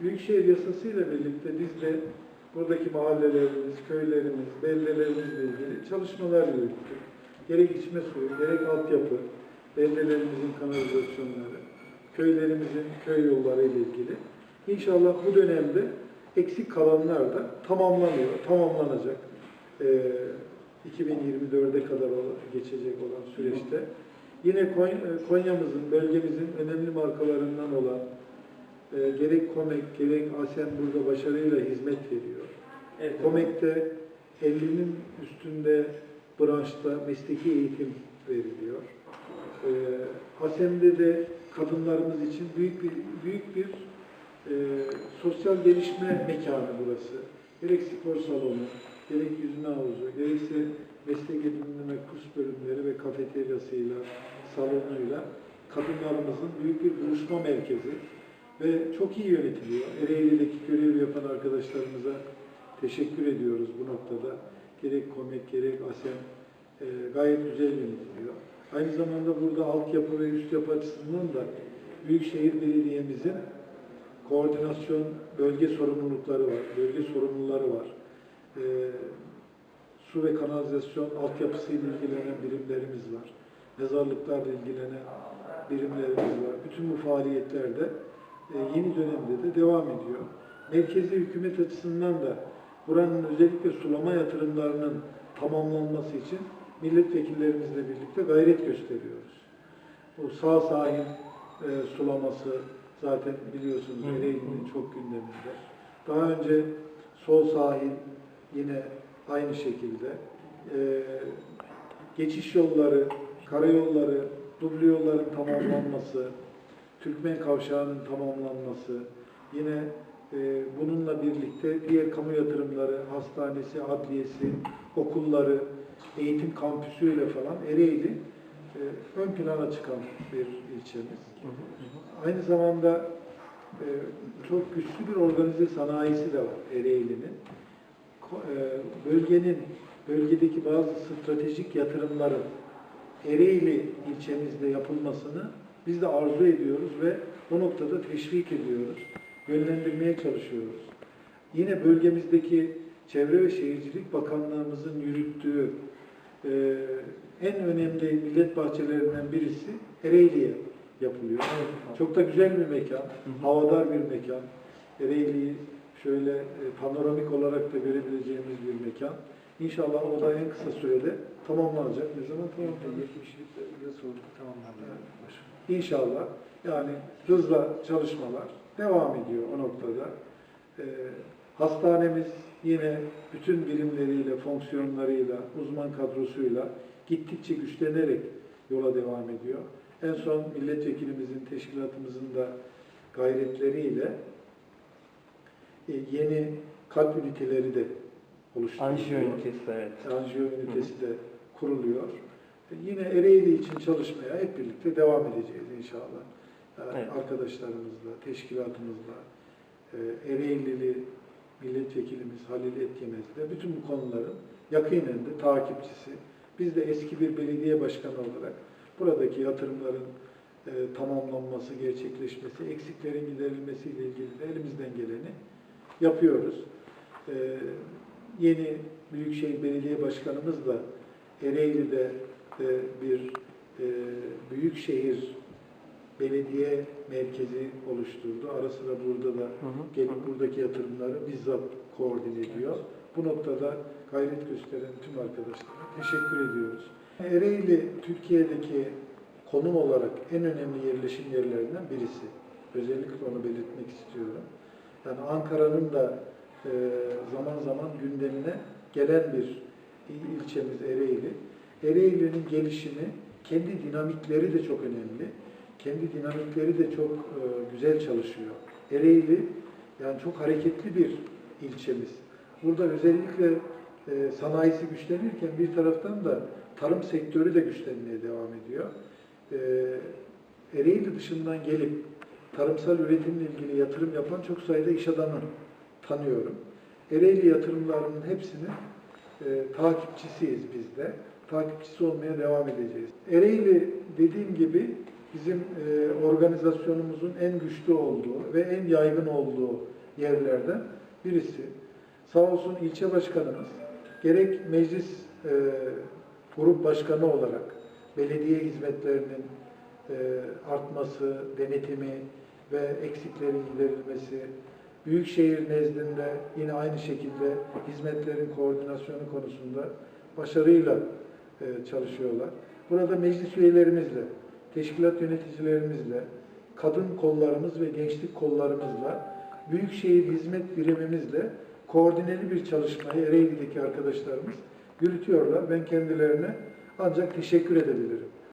Büyükşehir yasasıyla birlikte biz de buradaki mahallelerimiz, köylerimiz, beldelerimizle ilgili çalışmalar yürüttük. Gerek içme suyu, gerek altyapı, beldelerimizin kanalizasyonları, köylerimizin köy yolları ile ilgili. İnşallah bu dönemde eksik kalanlar da tamamlanıyor, tamamlanacak. Ee, 2024'e kadar geçecek olan süreçte. Yine Konya- Konya'mızın, bölgemizin önemli markalarından olan e, gerek Komek, gerek Asem burada başarıyla hizmet veriyor. Evet. Komek'te 50'nin üstünde branşta mesleki eğitim veriliyor. Ee, Asem'de de kadınlarımız için büyük bir büyük bir e, sosyal gelişme mekanı burası. Gerek spor salonu, gerek yüzme havuzu, gerekse meslek edinme kurs bölümleri ve kafeteryasıyla, salonuyla kadınlarımızın büyük bir buluşma merkezi ve çok iyi yönetiliyor. Ereğli'deki görev yapan arkadaşlarımıza teşekkür ediyoruz bu noktada. Gerek Komek, gerek ASEM e, gayet güzel yönetiliyor. Aynı zamanda burada altyapı ve üst yapı açısından da Büyükşehir Belediye'mizin koordinasyon bölge sorumlulukları var, bölge sorumluları var. E, su ve kanalizasyon altyapısıyla ilgilenen birimlerimiz var. Mezarlıklarla ilgilenen birimlerimiz var. Bütün bu faaliyetlerde yeni dönemde de devam ediyor. Merkezi hükümet açısından da buranın özellikle sulama yatırımlarının tamamlanması için milletvekillerimizle birlikte gayret gösteriyoruz. Bu sağ sahil e, sulaması zaten biliyorsunuz. Ereğli'nin çok gündeminde. Daha önce sol sahil yine aynı şekilde. E, geçiş yolları, karayolları, duble yolların tamamlanması, Türkmen kavşağının tamamlanması, yine e, bununla birlikte diğer kamu yatırımları, hastanesi, adliyesi, okulları, eğitim kampüsüyle falan Ereğli e, ön plana çıkan bir ilçemiz. Aynı zamanda e, çok güçlü bir organize sanayisi de var Ereğli'nin. E, Bölgenin, bölgedeki bazı stratejik yatırımların Ereğli ilçemizde yapılmasını biz de arzu ediyoruz ve bu noktada teşvik ediyoruz, yönlendirmeye çalışıyoruz. Yine bölgemizdeki Çevre ve Şehircilik Bakanlığımızın yürüttüğü e, en önemli millet bahçelerinden birisi Ereğli'ye yapılıyor. Çok da güzel bir mekan, havadar bir mekan. Ereğli'yi şöyle e, panoramik olarak da görebileceğimiz bir mekan. İnşallah o da en kısa sürede tamamlanacak. Ne zaman tamamlanacak? 70 yıl sonra tamamlandı. İnşallah. Yani hızla çalışmalar devam ediyor o noktada. Ee, hastanemiz yine bütün birimleriyle, fonksiyonlarıyla, uzman kadrosuyla gittikçe güçlenerek yola devam ediyor. En son milletvekilimizin, teşkilatımızın da gayretleriyle e, yeni kalp üniteleri de oluşturuluyor. Anjiyo ünitesi evet. Anjiyo ünitesi de kuruluyor. Yine Ereğli için çalışmaya hep birlikte devam edeceğiz inşallah. Yani Evet. Arkadaşlarımızla, teşkilatımızla, e, Ereğlili milletvekilimiz Halil Etyemez'le bütün bu konuların yakinen de takipçisi. Biz de eski bir belediye başkanı olarak buradaki yatırımların e, tamamlanması, gerçekleşmesi, eksiklerin giderilmesiyle ilgili de elimizden geleni yapıyoruz. E, yeni Büyükşehir Belediye Başkanımız da Ereğli'de e, bir e, büyükşehir belediye merkezi oluşturdu. Ara sıra burada da Hı hı, gelip hı. buradaki yatırımları bizzat koordine ediyor. Bu noktada gayret gösteren tüm arkadaşlara teşekkür ediyoruz. Ereğli Türkiye'deki konum olarak en önemli yerleşim yerlerinden birisi. Özellikle onu belirtmek istiyorum. Yani Ankara'nın da e, zaman zaman gündemine gelen bir il- ilçemiz Ereğli. Ereğli'nin gelişimi, kendi dinamikleri de çok önemli. Kendi dinamikleri de çok e, güzel çalışıyor. Ereğli yani çok hareketli bir ilçemiz. Burada özellikle e, sanayisi güçlenirken bir taraftan da tarım sektörü de güçlenmeye devam ediyor. E, Ereğli dışından gelip tarımsal üretimle ilgili yatırım yapan çok sayıda iş adamı tanıyorum. Ereğli yatırımlarının hepsinin e, takipçisiyiz biz de. Takipçisi olmaya devam edeceğiz. Ereğli dediğim gibi bizim e, organizasyonumuzun en güçlü olduğu ve en yaygın olduğu yerlerden birisi. Sağ olsun ilçe başkanımız gerek meclis e, grup başkanı olarak belediye hizmetlerinin e, artması, denetimi ve eksiklerin giderilmesi, Büyükşehir nezdinde yine aynı şekilde hizmetlerin koordinasyonu konusunda başarıyla çalışıyorlar. Burada meclis üyelerimizle, teşkilat yöneticilerimizle, kadın kollarımız ve gençlik kollarımızla, Büyükşehir hizmet birimimizle koordineli bir çalışmayı Ereğli'deki arkadaşlarımız yürütüyorlar. Ben kendilerine ancak teşekkür edebilirim.